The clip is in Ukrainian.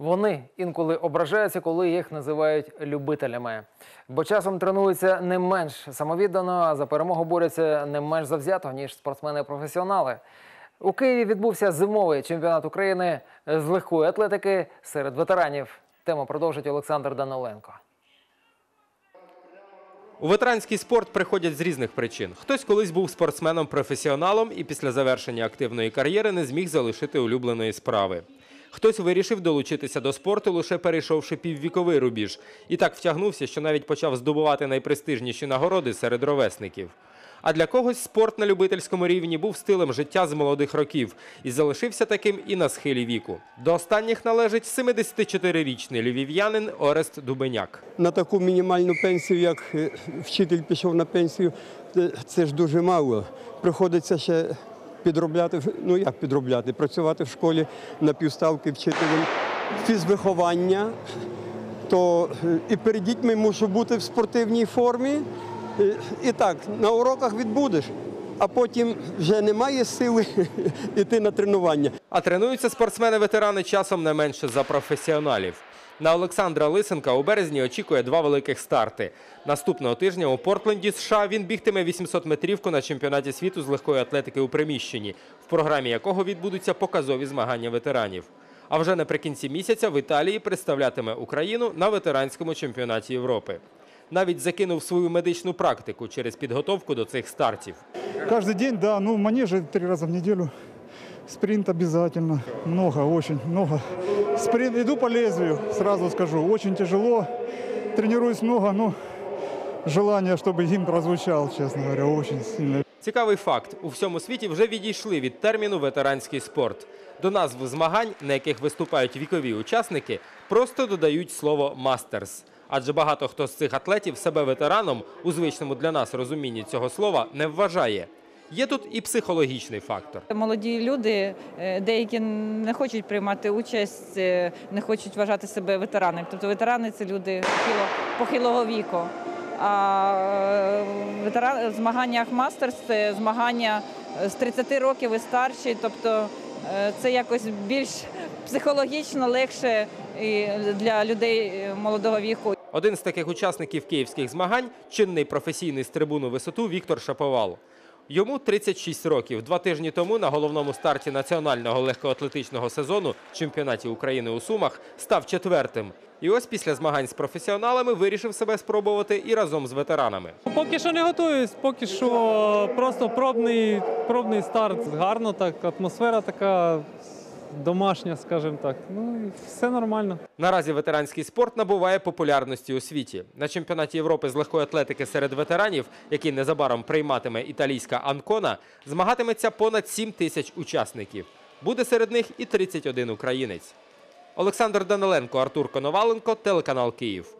Вони інколи ображаються, коли їх називають любителями. Бо часом тренуються не менш самовіддано, а за перемогу борються не менш завзято, ніж спортсмени-професіонали. У Києві відбувся зимовий чемпіонат України з легкої атлетики серед ветеранів. Тему продовжить Олександр Даниленко. У ветеранський спорт приходять з різних причин. Хтось колись був спортсменом-професіоналом і після завершення активної кар'єри не зміг залишити улюбленої справи. Хтось вирішив долучитися до спорту, лише перейшовши піввіковий рубіж, і так втягнувся, що навіть почав здобувати найпрестижніші нагороди серед ровесників. А для когось спорт на любительському рівні був стилем життя з молодих років і залишився таким і на схилі віку. До останніх належить 74-річний львів'янин Орест Дубеняк. на таку мінімальну пенсію, як е, вчитель пішов на пенсію, це- це ж дуже мало. Приходиться ще підробляти, ну як підробляти, працювати в школі на півставки вчителем фізвиховання, то е, і перед дітьми мушу бути в спортивній формі. Е, І так, на уроках відбудеш, а потім вже немає сили йти на тренування. А тренуються спортсмени-ветерани часом не менше за професіоналів. На Олександра Лисенка у березні очікує два великих старти. Наступного тижня у Портленді, США, він бігтиме 800 метрівку на чемпіонаті світу з легкої атлетики у приміщенні, в програмі якого відбудуться показові змагання ветеранів. А вже наприкінці місяця в Італії представлятиме Україну на ветеранському чемпіонаті Європи. Навіть закинув свою медичну практику через підготовку до цих стартів. Каждый день, да, ну в манеже три раза в неделю. Спринт обязательно. Много, очень много. Спринт, иду по лезвию, сразу скажу. Очень тяжело. Тренируюсь много, но желание, чтобы гимн прозвучал, честно говоря, очень сильно. Цікавий факт: у всьому світі вже відійшли від терміну ветеранський спорт. До назв змагань, на яких виступають вікові учасники, просто додають слово мастерс. Адже багато хто з цих атлетів себе ветераном у звичному для нас розумінні цього слова не вважає. Є тут і психологічний фактор. Молоді люди, е, деякі не хочуть приймати участь, е, не хочуть вважати себе ветеранами. Тобто ветерани це люди похило, похилого віку. А е, ветеран, в змаганнях мастерс це змагання з 30 років і старші. Тобто це якось більш психологічно легше для людей молодого віку. Один з таких учасників київських змагань чинний професійний стрибун висоту Віктор Шаповал. Йому 36 років. Два тижні тому на головному старті національного легкоатлетичного сезону чемпіонаті України у Сумах став четвертим. І ось після змагань з професіоналами вирішив себе спробувати і разом з ветеранами. Поки що не готуюсь, поки що просто пробний, пробний старт. Гарно так, атмосфера така домашня, скажімо так. Ну все нормально. Наразі ветеранський спорт набуває популярності у світі. На чемпіонаті Європи з легкої атлетики серед ветеранів, який незабаром прийматиме італійська Анкона, змагатиметься понад 7 тисяч учасників. Буде серед них і 31 українець. Олександр Даниленко, Артур Коноваленко, телеканал Київ.